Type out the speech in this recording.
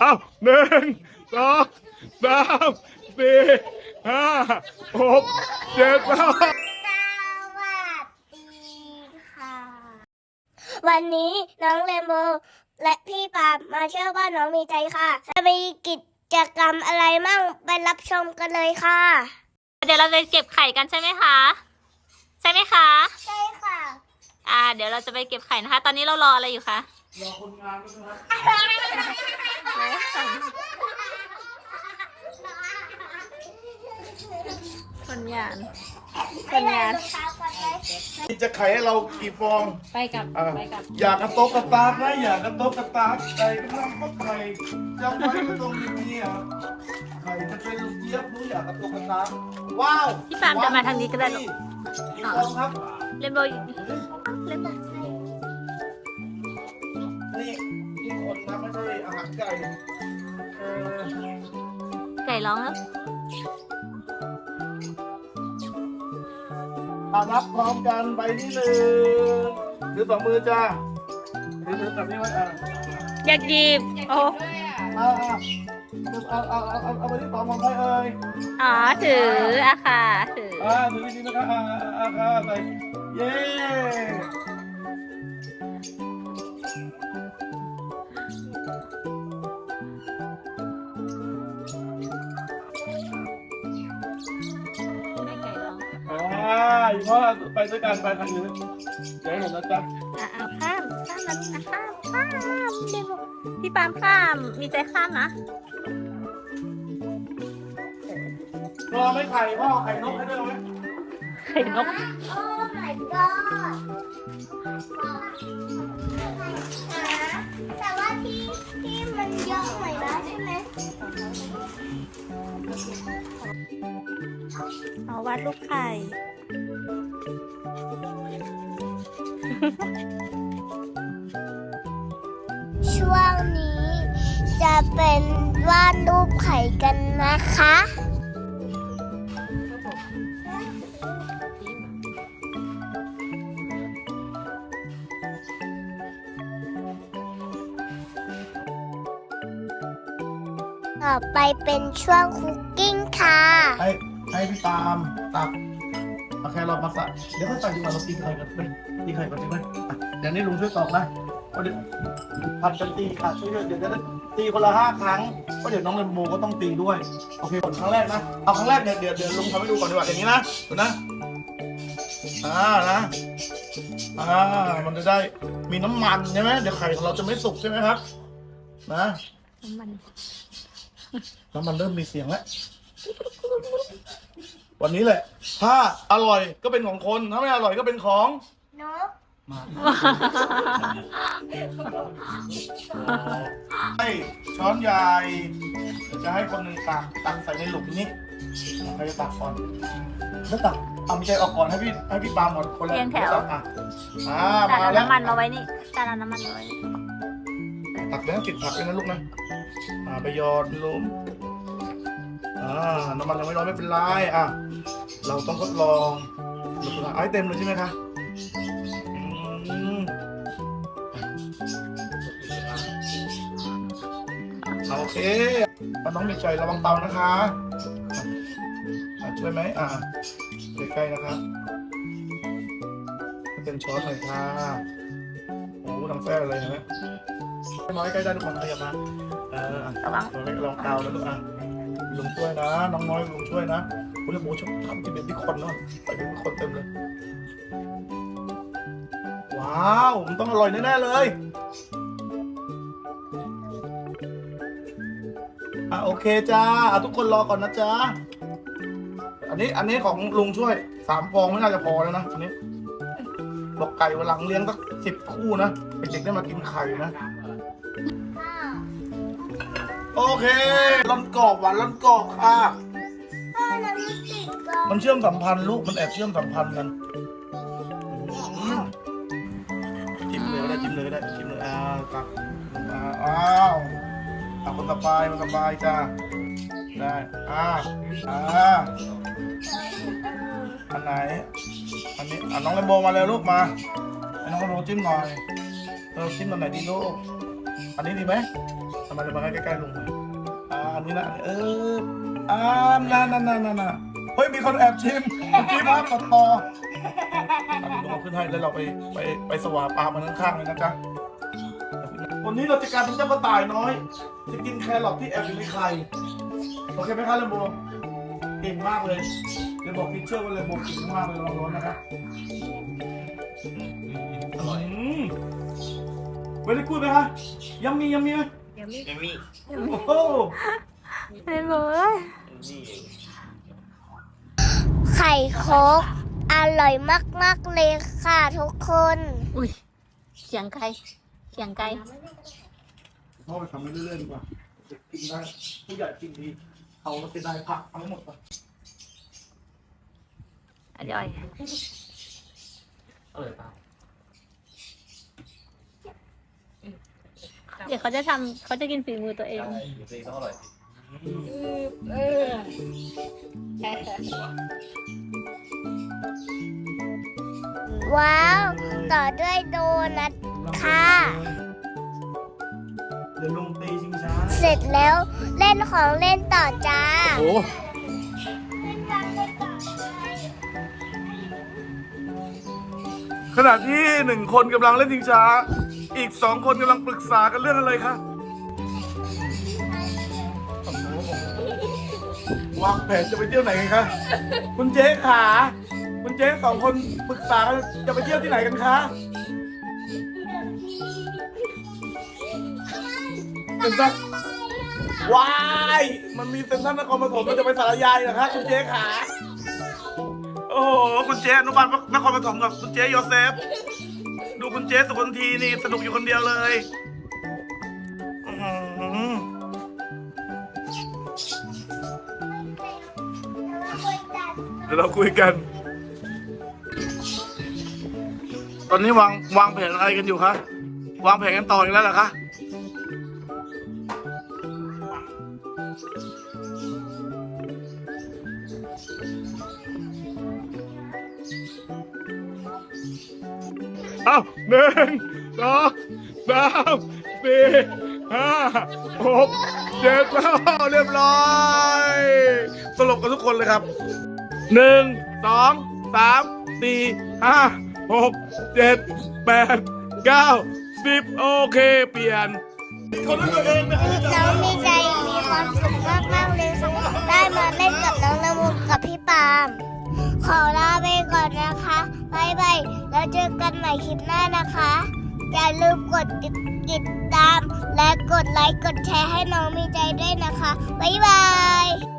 เอาหนึ่งสองสามสี่ห้าหกเจ็ดแปดสวัสดีค่ะวันนี้น้องเรนโบว์และพี่ปาบมาเชื่อว่าน้องมีใจค่ะ จะมีกิจกรรมอะไรมั่งไปรับชมกันเลยค่ะ เดี๋ยวเราไปเก็บไข่กันใช่ไหมคะ ใช่ไหมคะ ใช่ค่ะ อ่า เดี๋ยวเราจะไปเก็บไข่นะคะ ตอนนี้เรารออะไรอยู่คะ รอคนงานก็นะครับ คนงานไม่ได้รองเท้าก่อนเลยจะไขให้เรากี่ฟอง ไปกับอะไปกับอย่ากระโตกกระตากนะอย่ากระโตกกระตากไก่ก็ต้องก็ไข่จำไว้ไม่ตรงอย่างนี้อะไข่จะเป็นลูกเจี๊ยบรู้อย่ากระโตกกระตากว้าวพี่ปาล์มจะมาทางนี้ก็ได้หรอกกี่ฟองครับเล่นโบว์เล่นโบว์นี่นี่คนนะไม่ใช่อาหารไก่เออไก่ร้องแล้ว อารับพร้อมกันไปที่หนึ่งถือสองมือจ้าถือถือแบบนี้ไว้อะอยากหยิบโอ้เอาเอาเอาเอาเอาเอาไปที่สองของใครเอ่ยอ๋อถืออะค่ะถืออ่าถือดีนะครับอ่าอ่าอ่าใส่เย้ อ่าอีพ่อไปด้วยกันไปทางนี้เดี๋ยวเห็นนะจ๊ะอะเอาข้ามข้ามนั้นนะข้ามข้ามเล่นโบว์พี่ปาล์มข้าม มีใจข้ามนะรอไม่ไข่พ่อไข่นกให้ด้วยไหมไข่นก โอ้ my god แต่ว่าที่ที่มันเยอะหน่อยนะใช่ไหมเอาวาดรูปไข่ ช่วงนี้จะเป็นวาดรูปไข่กันนะคะต่อไปเป็นช่วงคุกกิ้งค่ะ ให้ให้พี่ปามตัก เอาแค่เรามาใส่เดี๋ยวค่อยใส่ดีกว่าเราตีไข่กันไปตีไข่ก่อนดีไหมอะเดี๋ยวนี้ลุงช่วยตอกนะเพราะเดี๋ยวผัดกันตีค่ะช่วยๆเดี๋ยวจะได้ตีคนละห้าครั้งเพราะเดี๋ยวน้องเรนโบว์ก็ต้องตีด้วยโอเคผลครั้งแรกนะเอาครั้งแรกเนี่ยเดี๋ยวเดี๋ยวลุงทำให้ดูก่อนดีกว่าอย่างนี้นะดูนะอ่านะอ่ามันจะได้มีน้ำมันใช่ไหมเดี๋ยวไข่ของเราจะไม่สุกใช่ไหมครับ นะน้ำมันน้ำมันเริ่มมีเสียงแล้ว วันนี้แหละ ถ้าอร่อยก็เป็นของคน ถ้าไม่อร่อยก็เป็นของ นกมาให้ช้อนใหญ่เดี๋ยวจะให้คนหนึ่งตักตักใส่ในหลุมนี้ใครจะตักก่อนแล้วตักเอาไม่ใช่ออกก่อนให้พี่ให้พี่ปาล์มก่อนคนละเรียงแถว ตักอะอ่าจานมาเอาแล้วน้ำมันมาไว้นี่จานเอาน้ำมันมาไว้นี่ตักแล้วติดผักเลยนะลูกนะอ่าไปหยอดหลุมอ่าน้ำมันยังไม่ร้อนไม่เป็นไรอะ เราต้องทดลองดูนะเอาให้เต็มเลยใช่ไหมคะอืมโอเคป้าน้องมีใจระวังเตานะคะอะช่วยไหมอ่าใกล้ๆนะคะให้เต็มช้อนหน่อยค่ะโอ้โหดังแฟ้เลยเห็นไหมน้อยใกล้ได้ทุกคนขยับมาเอออะระวังตัวเล็กลองเตาแล้วลูกอะลุงช่วยนะ น้องน้อยลุงช่วยนะ คุณโมชอบทำกินเป็นที่คนเนาะใส่เป็นคนเต็มเลย ว้าว มันต้องอร่อยแน่ ๆ เลย อะ โอเคจ้า อะ ทุกคนรอก่อนนะจ๊ะอันนี้อันนี้ของลุงช่วยสามฟองไม่น่าจะพอแล้วนะอันนี้ บอกไก่วันหลังเลี้ยงสักสิบคู่นะเด็กๆได้มากินไข่นะโอเคร้อนกรอบหวานร้อนกรอบค่ะ พ่อน้ำติดก่อนมันเชื่อมสัมพันธ์ลูกมันแอบเชื่อมสัมพันธ์กันอืมจิ้มเลยก็ได้จิ้มเลยก็ได้จิ้มเลยอ้าวตักอ่าอ้าวเอาคนต่อไปคนต่อไปจ้าได้อ่าอ่าอันไหนอันนี้อะน้องเลมโบมาเลยลูกมาให้น้องเลมโบจิ้มหน่อยเออจิ้มตอนไหนดีลูกอันนี้ดีไหมทำมาเลยมาใกล้ๆลุงหน่อยอ่า อันนี้นะเอออ่านั่นนั่นนั่นนั่นน่ะเฮ้ยมีคนแอบชิมชิมภาพตัดต่ออะลุงเอาขึ้นให้แล้วเราไปไปไปสวาปลามันข้างๆเลยนะจ๊ะวันนี้เราจะกลารเป็นเจ้ากระต่ายน้อย จะกินแครอทที่แอบอยู่ในไข่โอเคไหมคะเลมโบเก่งมากเลยเลมโบพิเชอร์ว่าเลมโบเก่งมากเลยลองร้อนนะครับอร่อยเวลกูดไหมคะยัมมี่ยัมมี่ไหมเดี๋ยว มีเอมี่โอ้โหเรนโบว์เอ้ยนี่ไข่โคกอร่อยมากๆเลยค่ะทุกคน อุ้ยเสียงไกลเสียงไกลพ่อไปทำไปเรื่อยๆดีกว่าเด็กกินได้ผู้ใหญ่กินดีเอาเราไปได้ผักทั้งหมดป่ะอร่อยอร่อยเปล่า เดี๋ยวเขาจะทำเขาจะกินฝีมือตัวเองใช่เดี๋ยวตัวเองต้องอร่อยสิว้าว ต่อด้วยโดนัทค่ะ เดี๋ยวลงตีชิงช้าเสร็จแล้วเล่นของเล่นต่อจ้า โอ้ขณะที่หนึ่งคนกำลังเล่นชิงช้า อีกสองคนกำลังปรึกษากันเรื่องอะไรคะวางแผนจะไปเที่ยวไหนกันคะ คุณเจ๊ขาคุณเจ๊สองคนปรึกษากันจะไปเที่ยวที่ไหนกันคะเซ็นทรัลว้าย มันมีเซ็นทรัลนครปฐมมันจะไปสารยายเหรอคะคุณเจ๊ขา โอ้โห คุณเจ๊อนุบาลนครปฐมกับคุณเจ๊โยเซฟดู คุณเจ๊สุคนทีนี่สนุกอยู่คนเดียวเลยอื้อหือเดี๋ยวเราคุยกัน ตอนนี้วางวางแผนอะไรกันอยู่คะ วางแผนกันต่ออีกแล้วเหรอคะเอาหนึ่งสองสามสี่ห้าหกเจ็ดแล้วเรียบร้อยสรุปกันทุกคนเลยครับหนึ่งสองสามสี่ห้าหกเจ็ดแปดเก้าสิบโอเค เปลี่ยนคนนั้นตัวเองนะครับน้องมีใจมีความสุขมากๆเลยค่ะได้มาเล่นกับน้องละมุนกับพี่ปาล์มขอ เจอกันใหม่คลิปหน้านะคะ อย่าลืมกดติดตาม และกดไลค์กดแชร์ให้น้องมีใจด้วยนะคะ บ๊ายบาย